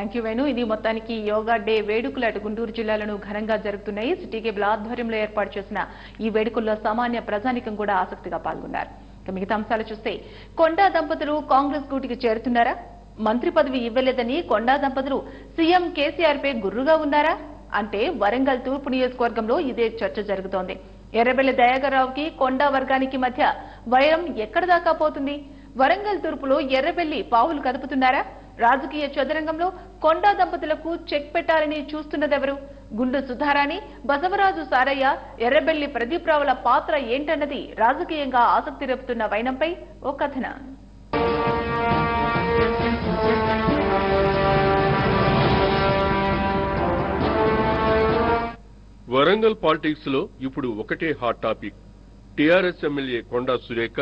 Thank you Venu ఇది మొత్తానికి yoga day వేడుకలు అటు గుంటూరు జిల్లాలను ఘనంగా జరుగుతున్నాయి. సిటీ కేబుల్ ఆధ్వర్యంలో ఏర్పాటు చేసిన ఈ వేడుకల్లో సామాన్య ప్రజానికం కూడా ఆసక్తిగా పాల్గొన్నారు. ఇక మిగతా అంశాలు చూస్తే కొండా దంపతులు కాంగ్రెస్ గూటికి చేరుతున్నారా? మంత్రి పదవి ఇవ్వలేదని కొండా దంపతులు సీఎం కేసీఆర్ పై గుర్రుగా ఉన్నారా? అంటే వరంగల్ తూర్పు నియోజకవర్గంలో ఇదే చర్చ జరుగుతోంది. ఎర్రబెల్లి దయాకర్రావుకి కొండా వర్గానికి మధ్య వైరం ఎక్కడ దాకా పోతుంది? వరంగల్ తూర్పులో ఎర్రబెల్లి పావులు కదుపుతున్నారా? రాజకీయ చదరంగంలో కొండా దంపతులకు చెక్ పెట్టాలని చూస్తున్నదెవరు? గుండు సుధారాణి బసవరాజు సారయ్య ఎర్రబెల్లి ప్రదీప్ రావుల పాత్ర ఏంటన్నది రాజకీయంగా ఆసక్తి రేపుతున్న వైనంపై ఓ కథన. వరంగల్ పాలిటిక్స్లో ఇప్పుడు ఒకటే hot topic. TRS MLA Konda Surekha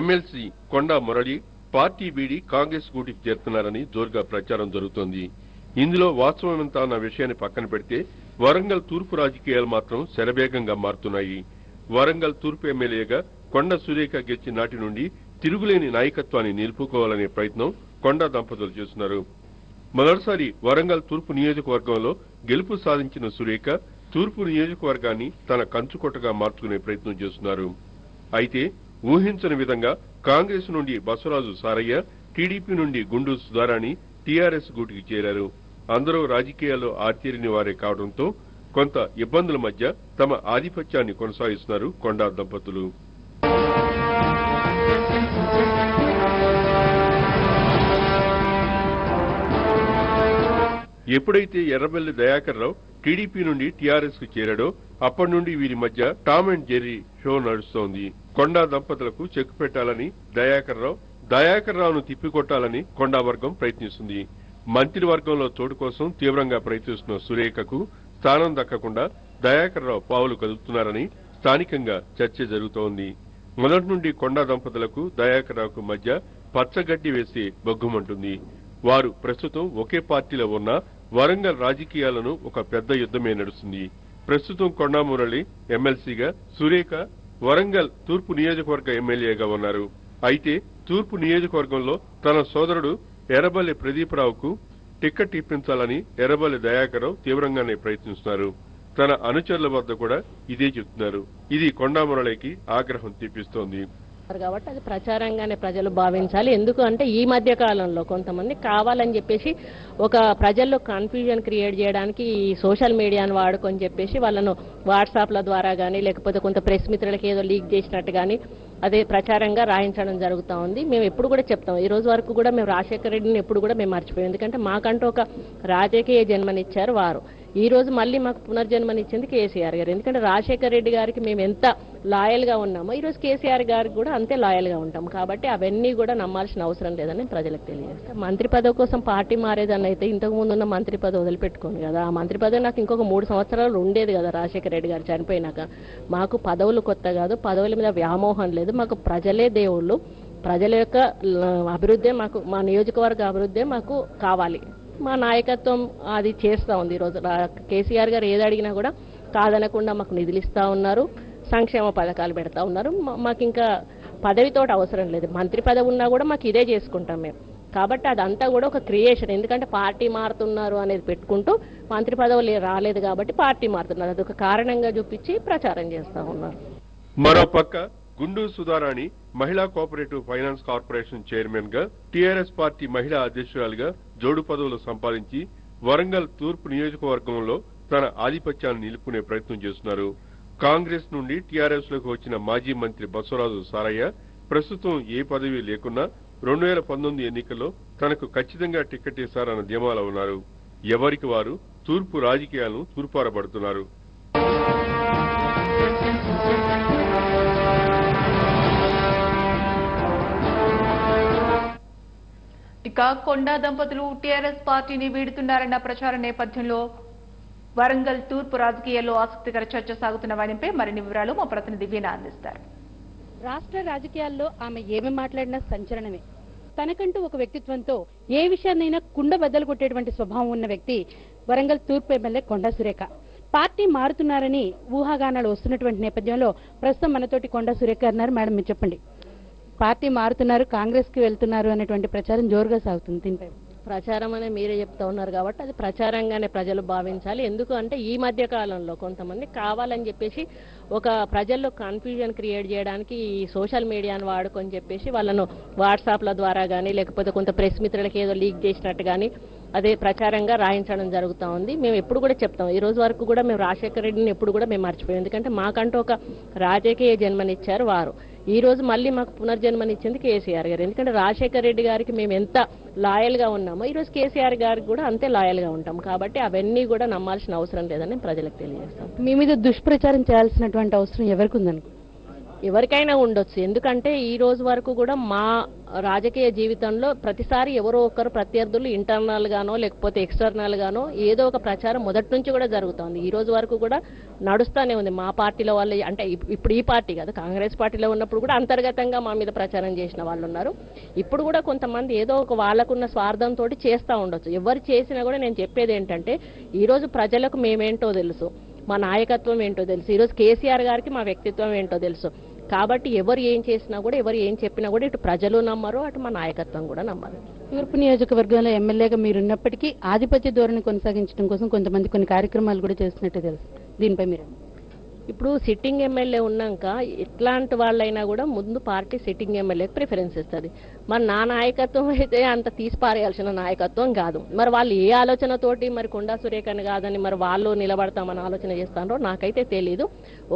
MLC Konda Murali party వీడి కాంగ్రెస్ గూటికి చేరుతున్నారని జోరుగా ప్రచారం జరుగుతోంది. ఇందులో వాస్తవమెంత అన్న విషయాన్ని పక్కన పెడితే వరంగల్ తూర్పు రాజకీయాలు మాత్రం శరవేగంగా మారుతున్నాయి. వరంగల్ తూర్పు ఎమ్మెల్యేగా కొండ సురేఖ గెచ్చి నాటి నుండి తిరుగులేని నాయకత్వాన్ని నిలుపుకోవాలనే ప్రయత్నం కొండ దంపతులు చేస్తున్నారు. మొదటిసారి వరంగల్ తూర్పు నియోజకవర్గంలో గెలుపు సాధించిన సురేఖ తూర్పు నియోజకవర్గాన్ని తన కంచుకొట్టగా మార్చుకునే ప్రయత్నం చేస్తున్నారు. అయితే ఊహించని విధంగా కాంగ్రెస్ నుండి బసవరాజు సారయ్య టీడీపీ నుండి గుండు సుధారాణి టీఆర్ఎస్ గూటికి చేరారు. అందరూ రాజకీయాల్లో ఆర్తీరిని వారే కావడంతో కొంత ఇబ్బందుల మధ్య తమ ఆధిపత్యాన్ని కొనసాగిస్తున్నారు కొండా దంపతులు. ఎప్పుడైతే ఎర్రబెల్లి దయాకర్ రావు టీడీపీ నుండి టీఆర్ఎస్కు చేరాడో అప్పటి నుండి వీరి మధ్య టామ్ అండ్ జెర్రీ షో నడుస్తోంది. కొండా దంపతులకు చెక్ పెట్టాలని దయాకర్ రావు దయాకర్ రావును తిప్పికొట్టాలని కొండా వర్గం ప్రయత్నిస్తుంది. మంత్రివర్గంలో చోటు కోసం తీవ్రంగా ప్రయత్నిస్తున్న సురేఖకు స్థానం దక్కకుండా దయాకర్ రావు పావులు కదుపుతున్నారని స్థానికంగా చర్చ జరుగుతోంది. మొదటి నుండి కొండా దంపతులకు దయాకర్ రావుకు మధ్య పచ్చగడ్డి వేసి బొగ్గుమంటుంది వారు ప్రస్తుతం ఒకే పార్టీలో ఉన్న వరంగల్ రాజకీయాలను ఒక పెద్ద యుద్ధమే నడుస్తుంది. ప్రస్తుతం కొండా మురళి ఎమ్మెల్సీగా సురేఖ వరంగల్ తూర్పు నియోజకవర్గ ఎమ్మెల్యేగా ఉన్నారు. అయితే తూర్పు నియోజకవర్గంలో తన సోదరుడు ఎర్రబల్లి ప్రదీపరావుకు టిక్కెట్ ఇప్పించాలని ఎర్రబల్లి దయాకరరావు తీవ్రంగానే ప్రయత్నిస్తున్నారు. తన అనుచరుల వద్ద కూడా ఇదే చెప్తున్నారు. ఇది కొండామురళికి ఆగ్రహం తెప్పిస్తోంది. కాబట్టి అది ప్రచారంగానే ప్రజలు భావించాలి. ఎందుకు అంటే ఈ మధ్య కాలంలో కొంతమంది కావాలని చెప్పేసి ఒక ప్రజల్లో కన్ఫ్యూజన్ క్రియేట్ చేయడానికి ఈ సోషల్ మీడియాను వాడుకొని చెప్పేసి వాళ్ళను వాట్సాప్ల ద్వారా కానీ లేకపోతే కొంత ప్రెస్ మిత్రులకి ఏదో లీక్ చేసినట్టు కానీ అదే ప్రచారంగా రాయించడం జరుగుతూ ఉంది. మేము ఎప్పుడు కూడా చెప్తాం. ఈ రోజు వరకు కూడా మేము రాజశేఖర రెడ్డిని ఎప్పుడు కూడా మేము మర్చిపోయాం. ఎందుకంటే మాకంటూ ఒక రాజకీయ జన్మనిచ్చారు వారు. ఈ రోజు మళ్ళీ మాకు పునర్జన్మనిచ్చింది కేసీఆర్ గారు. ఎందుకంటే రాజశేఖర రెడ్డి గారికి మేము ఎంత లాయల్గా ఉన్నామో ఈ రోజు కేసీఆర్ గారికి కూడా అంతే లాయల్గా ఉంటాం. కాబట్టి అవన్నీ కూడా నమ్మాల్సిన అవసరం లేదని ప్రజలకు తెలియజేస్తాం. మంత్రి పదవి కోసం పార్టీ మారేదని అయితే ఇంతకు ముందు ఉన్న మంత్రి పదవి వదిలిపెట్టుకోండి కదా. ఆ మంత్రి పదవి నాకు ఇంకొక మూడు సంవత్సరాలు ఉండేది కదా రాజశేఖర రెడ్డి గారు చనిపోయినాక. మాకు పదవులు కొత్త కాదు పదవుల మీద వ్యామోహం లేదు. మాకు ప్రజలే దేవుళ్ళు. ప్రజల యొక్క అభివృద్ధి అభివృద్ధే మాకు మా నియోజకవర్గ అభివృద్ధే మాకు కావాలి. మా నాయకత్వం అది చేస్తా ఉంది ఈరోజు కేసీఆర్ గారు ఏది అడిగినా కూడా కాదనకుండా మాకు నిధులు ఇస్తూ ఉన్నారు సంక్షేమ పథకాలు పెడతా ఉన్నారు. మాకు ఇంకా పదవితో అవసరం లేదు. మంత్రి పదవి ఉన్నా కూడా మాకు ఇదే చేసుకుంటాం మేము. కాబట్టి అదంతా కూడా ఒక క్రియేషన్. ఎందుకంటే పార్టీ మారుతున్నారు అనేది పెట్టుకుంటూ మంత్రి పదవులు రాలేదు కాబట్టి పార్టీ మారుతున్నారు. అదొక కారణంగా చూపించి ప్రచారం చేస్తా ఉన్నారు. మరోపక్క గుండు సుధారాణి మహిళా కోఆపరేటివ్ ఫైనాన్స్ కార్పొరేషన్ చైర్మన్గా టీఆర్ఎస్ పార్టీ మహిళా అధ్యక్షురాలుగా జోడు పదవులు సంపాదించి వరంగల్ తూర్పు నియోజకవర్గంలో తన ఆధిపత్యాన్ని నిలుపుకునే ప్రయత్నం చేస్తున్నారు. కాంగ్రెస్ నుండి టీఆర్ఎస్లోకి వచ్చిన మాజీ మంత్రి బసవరాజు సారయ్య ప్రస్తుతం ఏ పదవి లేకున్నా రెండు వేల పంతొమ్మిది ఎన్నికల్లో తనకు ఖచ్చితంగా టికెట్ ఇస్తారన్న ధీమాలో ఉన్నారు. ఎవరికి వారు? తూర్పు రాజకీయాలను తూర్పారబడుతున్నారు. ఇక కొండా దంపతులు టీఆర్ఎస్ పార్టీని వీడుతున్నారన్న ప్రచార నేపథ్యంలో వరంగల్ తూర్పు రాజకీయాల్లో ఆసక్తికర చర్చ సాగుతున్న వారిపై మరిన్ని వివరాలు మా ప్రతినిధి వీణ అందిస్తారు. రాష్ట్ర రాజకీయాల్లో ఆమె ఏమి మాట్లాడినా సంచలనమే. తనకంటూ ఒక వ్యక్తిత్వంతో ఏ విషయాన్నైనా కుండ బద్దలు కొట్టేటువంటి స్వభావం ఉన్న వ్యక్తి వరంగల్ తూర్పు ఎమ్మెల్యే కొండా సురేఖ. పార్టీ మారుతున్నారని ఊహాగానాలు వస్తున్నటువంటి నేపథ్యంలో ప్రస్తుతం మనతోటి కొండా సురేఖ అన్నారు. మేడం మీరు చెప్పండి. పార్టీ మారుతున్నారు కాంగ్రెస్కి వెళ్తున్నారు అనేటువంటి ప్రచారం జోరుగా సాగుతుంది. దీనిపై ప్రచారం అనే మీరే చెప్తా ఉన్నారు కాబట్టి అది ప్రచారంగానే ప్రజలు భావించాలి. ఎందుకు అంటే ఈ మధ్య కాలంలో కొంతమంది కావాలని చెప్పేసి ఒక ప్రజల్లో కన్ఫ్యూజన్ క్రియేట్ చేయడానికి ఈ సోషల్ మీడియాను వాడుకొని చెప్పేసి వాళ్ళను వాట్సాప్ల ద్వారా కానీ లేకపోతే కొంత ప్రెస్ మిత్రులకి ఏదో లీక్ చేసినట్టు కానీ అదే ప్రచారంగా రాయించడం జరుగుతూ ఉంది. మేము ఎప్పుడు కూడా చెప్తాం. ఈ రోజు వరకు కూడా మేము రాజశేఖర రెడ్డిని ఎప్పుడు కూడా మేము మర్చిపోయాం. ఎందుకంటే మాకంటూ ఒక రాజకీయ జన్మనిచ్చారు వారు. ఈ రోజు మళ్ళీ మాకు పునర్జన్మనిచ్చింది కేసీఆర్ గారు. ఎందుకంటే రాజశేఖర రెడ్డి గారికి మేము ఎంత లాయల్గా ఉన్నామో ఈ రోజు కేసీఆర్ గారికి కూడా అంతే లాయల్గా ఉంటాం. కాబట్టి అవన్నీ కూడా నమ్మాల్సిన అవసరం లేదని ప్రజలకు తెలియజేస్తాం. మీ మీద దుష్ప్రచారం చేయాల్సినటువంటి అవసరం ఎవరికి ఉందనుకో ఎవరికైనా ఉండొచ్చు. ఎందుకంటే ఈ రోజు వరకు కూడా మా రాజకీయ జీవితంలో ప్రతిసారి ఎవరో ఒకరు ప్రత్యర్థులు ఇంటర్నల్ గానో లేకపోతే ఎక్స్టర్నల్ గానో ఏదో ఒక ప్రచారం మొదటి నుంచి కూడా జరుగుతోంది. ఈ రోజు వరకు కూడా నడుస్తూనే ఉంది. మా పార్టీలో వాళ్ళు అంటే ఇప్పుడు ఈ పార్టీ కాదు కాంగ్రెస్ పార్టీలో ఉన్నప్పుడు కూడా అంతర్గతంగా మా మీద ప్రచారం చేసిన వాళ్ళు ఉన్నారు. ఇప్పుడు కూడా కొంతమంది ఏదో ఒక వాళ్ళకున్న స్వార్థంతో చేస్తూ ఉండొచ్చు. ఎవరు చేసినా కూడా నేను చెప్పేది ఏంటంటే ఈరోజు ప్రజలకు మేమేంటో తెలుసు. మా నాయకత్వం ఏంటో తెలుసు. ఈరోజు కేసీఆర్ గారికి మా వ్యక్తిత్వం ఏంటో తెలుసు. కాబట్టి ఎవరు ఏం చేసినా కూడా ఎవరు ఏం చెప్పినా కూడా ఇటు ప్రజలు నమ్మరు అటు మా నాయకత్వం కూడా నమ్మరు. తూర్పు నియోజకవర్గంలో ఎమ్మెల్యేగా మీరున్నప్పటికీ ఆధిపత్య ధోరణి కొనసాగించడం కోసం కొంతమంది కొన్ని కార్యక్రమాలు కూడా చేస్తున్నట్టు తెలుసు. దీనిపై మీరు ఇప్పుడు సిట్టింగ్ ఎమ్మెల్యే ఉన్నాక ఎట్లాంటి వాళ్ళైనా కూడా ముందు పార్టీ సిట్టింగ్ ఎమ్మెల్యేకి ప్రిఫరెన్స్ ఇస్తుంది. మరి నా నాయకత్వం అయితే అంత తీసి పారేయాల్సిన నాయకత్వం కాదు. మరి వాళ్ళు ఏ ఆలోచనతోటి మరి కొండా సురేఖని కాదని మరి వాళ్ళు నిలబడతామని ఆలోచన చేస్తారో నాకైతే తెలియదు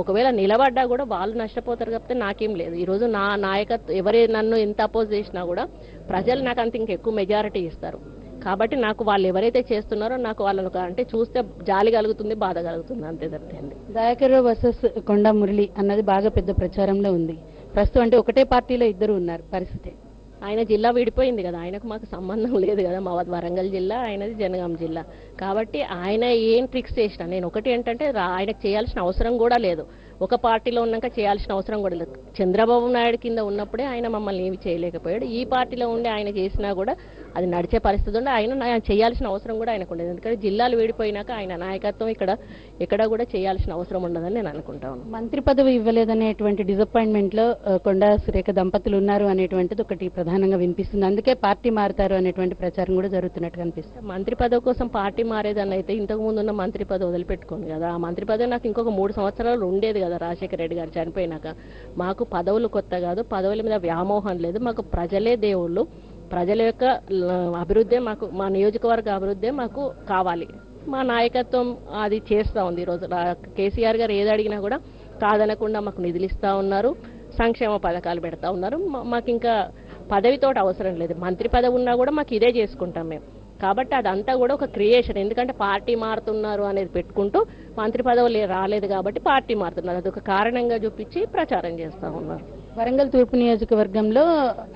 ఒకవేళ నిలబడ్డా కూడా వాళ్ళు నష్టపోతారు కాబట్టి నాకేం లేదు. ఈరోజు నా నాయకత్వం ఎవరే నన్ను ఎంత అపోజ్ చేసినా కూడా ప్రజలు నాకు అంత ఇంకెక్కువ మెజారిటీ ఇస్తారు. కాబట్టి నాకు వాళ్ళు ఎవరైతే చేస్తున్నారో నాకు వాళ్ళను అంటే చూస్తే జాలి కలుగుతుంది బాధ కలుగుతుంది అంతే తప్పింది. దయాకర్ వర్సెస్ కొండా మురళి అన్నది బాగా పెద్ద ప్రచారంలో ఉంది. ప్రస్తుతం అంటే ఒకటే పార్టీలో ఇద్దరు ఉన్నారు పరిస్థితి. ఆయన జిల్లా విడిపోయింది కదా ఆయనకు మాకు సంబంధం లేదు కదా మా వరంగల్ జిల్లా ఆయనది జనగాం జిల్లా. కాబట్టి ఆయన ఏం ట్రిక్స్ చేసిన నేను ఒకటి ఏంటంటే ఆయనకు చేయాల్సిన అవసరం కూడా లేదు. ఒక పార్టీలో ఉన్నాక చేయాల్సిన అవసరం కూడా లేదు. చంద్రబాబు నాయుడు కింద ఉన్నప్పుడే ఆయన మమ్మల్ని ఏమి చేయలేకపోయాడు. ఈ పార్టీలో ఉండి ఆయన చేసినా కూడా అది నడిచే పరిస్థితి ఉండే. ఆయన చేయాల్సిన అవసరం కూడా ఆయనకు ఉండదు. ఎందుకంటే జిల్లాలు విడిపోయినాక ఆయన నాయకత్వం ఇక్కడ ఎక్కడ కూడా చేయాల్సిన అవసరం ఉండదని నేను అనుకుంటా ఉన్నాను. మంత్రి పదవి ఇవ్వలేదనేటువంటి డిసప్పాయింట్మెంట్లో ఆ, కొండా సురేఖ దంపతులు ఉన్నారు అనేటువంటిది ఒకటి ప్రధానంగా వినిపిస్తుంది. అందుకే పార్టీ మారుతారు అనేటువంటి ప్రచారం కూడా జరుగుతున్నట్టు కనిపిస్తుంది మంత్రి పదవి కోసం పార్టీ మారేదని అయితే ఇంతకు ముందు ఉన్న మంత్రి పదవి వదిలిపెట్టుకోండి కదా. ఆ మంత్రి పదవి నాకు ఇంకొక మూడు సంవత్సరాలు ఉండేది కదా రాజశేఖర రెడ్డి గారు చనిపోయినాక. మాకు పదవులు కొత్త కాదు పదవుల మీద వ్యామోహం లేదు. మాకు ప్రజలే దేవుళ్ళు. ప్రజల యొక్క అభివృద్ధి అభివృద్ధే మాకు మా నియోజకవర్గ అభివృద్ధే మాకు కావాలి. మా నాయకత్వం అది చేస్తూ ఉంది. ఈరోజు కేసీఆర్ గారు ఏది అడిగినా కూడా కాదనకుండా మాకు నిధులు ఇస్తూ ఉన్నారు సంక్షేమ పథకాలు పెడతా ఉన్నారు. మాకు ఇంకా పదవితోటి అవసరం లేదు. మంత్రి పదవి ఉన్నా కూడా మాకు ఇదే చేసుకుంటాం మేము. కాబట్టి అదంతా కూడా ఒక క్రియేషన్. ఎందుకంటే పార్టీ మారుతున్నారు అనేది పెట్టుకుంటూ మంత్రి పదవులు రాలేదు కాబట్టి పార్టీ మారుతున్నారు. అదొక కారణంగా చూపించి ప్రచారం చేస్తూ ఉన్నారు. వరంగల్ తూర్పు నియోజకవర్గంలో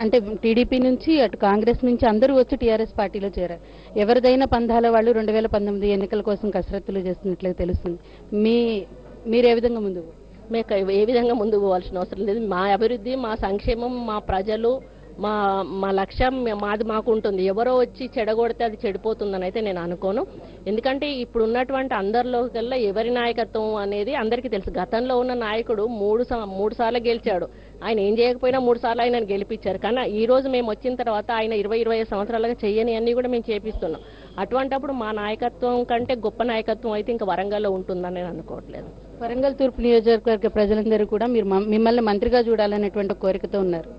అంటే టీడీపీ నుంచి అటు కాంగ్రెస్ నుంచి అందరూ వచ్చి టీఆర్ఎస్ పార్టీలో చేరారు. ఎవరిదైనా పందాల వాళ్ళు రెండు వేల పంతొమ్మిది ఎన్నికల కోసం కసరత్తులు చేస్తున్నట్లుగా తెలుస్తుంది. మీ మీరు ఏ విధంగా ముందు మీకు ఏ విధంగా ముందుకు పోవాల్సిన అవసరం లేదు. మా అభివృద్ధి మా సంక్షేమం మా ప్రజలు మా మా లక్ష్యం మాది మాకు ఉంటుంది. ఎవరో వచ్చి చెడగొడితే అది చెడిపోతుందని అయితే నేను అనుకోను. ఎందుకంటే ఇప్పుడు ఉన్నటువంటి అందరిలో కల్లా ఎవరి నాయకత్వం అనేది అందరికీ తెలుసు. గతంలో ఉన్న నాయకుడు మూడు సా- మూడు సార్లు గెలిచాడు. ఆయన ఏం చేయకపోయినా మూడు సార్లు ఆయన గెలిపించారు. కానీ ఈ రోజు మేము వచ్చిన తర్వాత ఆయన ఇరవై ఇరవై సంవత్సరాలుగా చెయ్యని అన్ని కూడా మేము చేపిస్తున్నాం. అటువంటప్పుడు మా నాయకత్వం కంటే గొప్ప నాయకత్వం అయితే ఇంకా వరంగల్లో ఉంటుందని నేను అనుకోవట్లేదు. వరంగల్ తూర్పు నియోజకవర్గ ప్రజలందరూ కూడా మీరు మమ్- మిమ్మల్ని మంత్రిగా చూడాలనేటువంటి కోరికతో ఉన్నారు.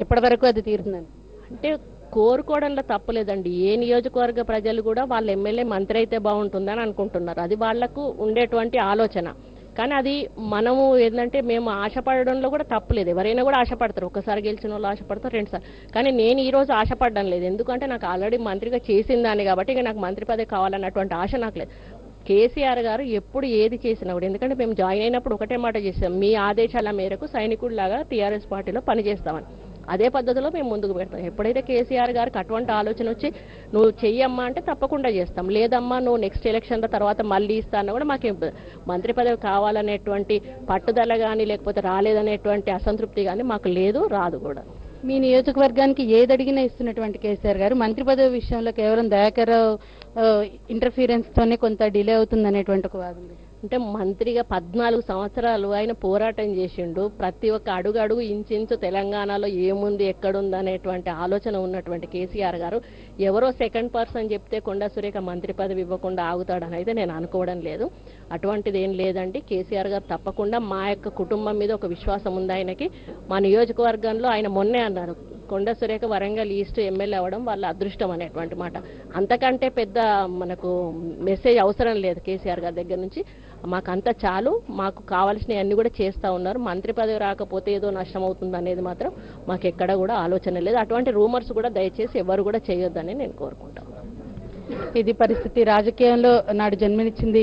ఎప్పటి వరకు అది తీరుతుందని అంటే కోరుకోవడంలో తప్పలేదండి. ఏ నియోజకవర్గ ప్రజలు కూడా వాళ్ళ ఎమ్మెల్యే మంత్రి అయితే బాగుంటుందని అనుకుంటున్నారు. అది వాళ్ళకు ఉండేటువంటి ఆలోచన. కానీ అది మనము ఏంటంటే మేము ఆశపడడంలో కూడా తప్పలేదు ఎవరైనా కూడా ఆశపడతారు. ఒకసారి గెలిచిన వాళ్ళు ఆశపడతారు రెండుసార్లు కానీ నేను ఈ రోజు ఆశపడడం లేదు. ఎందుకంటే నాకు ఆల్రెడీ మంత్రిగా చేసిందాన్ని కాబట్టి ఇక నాకు మంత్రి పదవి కావాలన్నటువంటి ఆశ నాకు లేదు. కేసీఆర్ గారు ఎప్పుడు ఏది చేసినా కూడా ఎందుకంటే మేము జాయిన్ అయినప్పుడు ఒకటే మాట చేసాం మీ ఆదేశాల మేరకు సైనికుడిలాగా టీఆర్ఎస్ పార్టీలో పనిచేస్తామని. అదే పద్ధతిలో మేము ముందుకు పెడతాం. ఎప్పుడైతే కేసీఆర్ గారికి అటువంటి ఆలోచన వచ్చి నువ్వు చెయ్యమ్మా అంటే తప్పకుండా చేస్తాం. లేదమ్మా నువ్వు నెక్స్ట్ ఎలక్షన్ల తర్వాత మళ్ళీ ఇస్తాను కూడా మాకు మంత్రి పదవి కావాలనేటువంటి పట్టుదల కానీ లేకపోతే రాలేదనేటువంటి అసంతృప్తి కానీ మాకు లేదు రాదు కూడా. మీ నియోజకవర్గానికి ఏది అడిగినా ఇస్తున్నటువంటి కేసీఆర్ గారు మంత్రి పదవి విషయంలో కేవలం దయాకర్ ఇంటర్ఫీరెన్స్ తోనే కొంత డిలే అవుతుంది అనేటువంటి ఒక అంటే మంత్రిగా పద్నాలుగు సంవత్సరాలు ఆయన పోరాటం చేసిండు. ప్రతి ఒక్క అడుగు అడుగు ఇంచు తెలంగాణలో ఏముంది ఎక్కడుంది అనేటువంటి ఆలోచన ఉన్నటువంటి కేసీఆర్ గారు. ఎవరో సెకండ్ పర్సన్ చెప్తే కొండా సురేఖ మంత్రి పదవి ఇవ్వకుండా ఆగుతాడని అయితే నేను అనుకోవడం లేదు. అటువంటిది ఏం లేదండి. కేసీఆర్ గారు తప్పకుండా మా యొక్క కుటుంబం మీద ఒక విశ్వాసం ఉంది ఆయనకి. మా నియోజకవర్గంలో ఆయన మొన్నే అన్నారు కొండ సురేఖ వరంగల్ ఈస్ట్ ఎమ్మెల్యే అవ్వడం వాళ్ళ అదృష్టం అనేటువంటి మాట. అంతకంటే పెద్ద మనకు మెసేజ్ అవసరం లేదు కేసీఆర్ గారి దగ్గర నుంచి. మాకంతా చాలు. మాకు కావాల్సినవి అన్ని కూడా చేస్తా ఉన్నారు. మంత్రి పదవి రాకపోతే ఏదో నష్టం అవుతుంది అనేది మాత్రం మాకు ఎక్కడ కూడా ఆలోచన లేదు. అటువంటి రూమర్స్ కూడా దయచేసి ఎవరు కూడా చేయొద్దని నేను కోరుకుంటాను ఇది పరిస్థితి రాజకీయంలో నాడు జన్మనిచ్చింది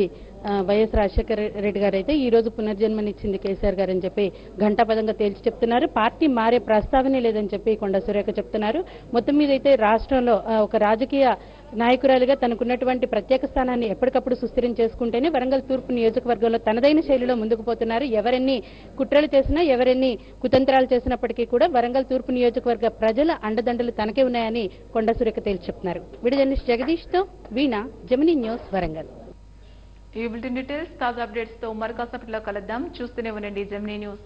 వైఎస్ రాజశేఖర రెడ్డి గారు అయితే ఈ రోజు పునర్జన్మనిచ్చింది కేసీఆర్ గారు అని చెప్పి ఘంటాపదంగా తేల్చి చెప్తున్నారు. పార్టీ మారే ప్రస్తావనే లేదని చెప్పి కొండ సురేఖ చెప్తున్నారు. మొత్తం మీద అయితే రాష్ట్రంలో ఒక రాజకీయ నాయకురాలిగా తనకున్నటువంటి ప్రత్యేక స్థానాన్ని ఎప్పటికప్పుడు సుస్థిరం చేసుకుంటేనే వరంగల్ తూర్పు నియోజకవర్గంలో తనదైన శైలిలో ముందుకు పోతున్నారు. ఎవరెన్ని కుట్రలు చేసినా ఎవరెన్ని కుతంత్రాలు చేసినప్పటికీ కూడా వరంగల్ తూర్పు నియోజకవర్గ ప్రజల అండదండలు తనకే ఉన్నాయని కొండ సురేఖ తేల్చి చెప్తున్నారు. విడి జగదీష్తో జగదీష్తో వీణ జమినీ న్యూస్ వరంగల్. ఈ బులెటిన్ డీటెయిల్స్ తాజా అప్డేట్స్తో మరికాసేపట్లో కలుద్దాం. చూస్తూనే ఉండండి జెమినీ న్యూస్.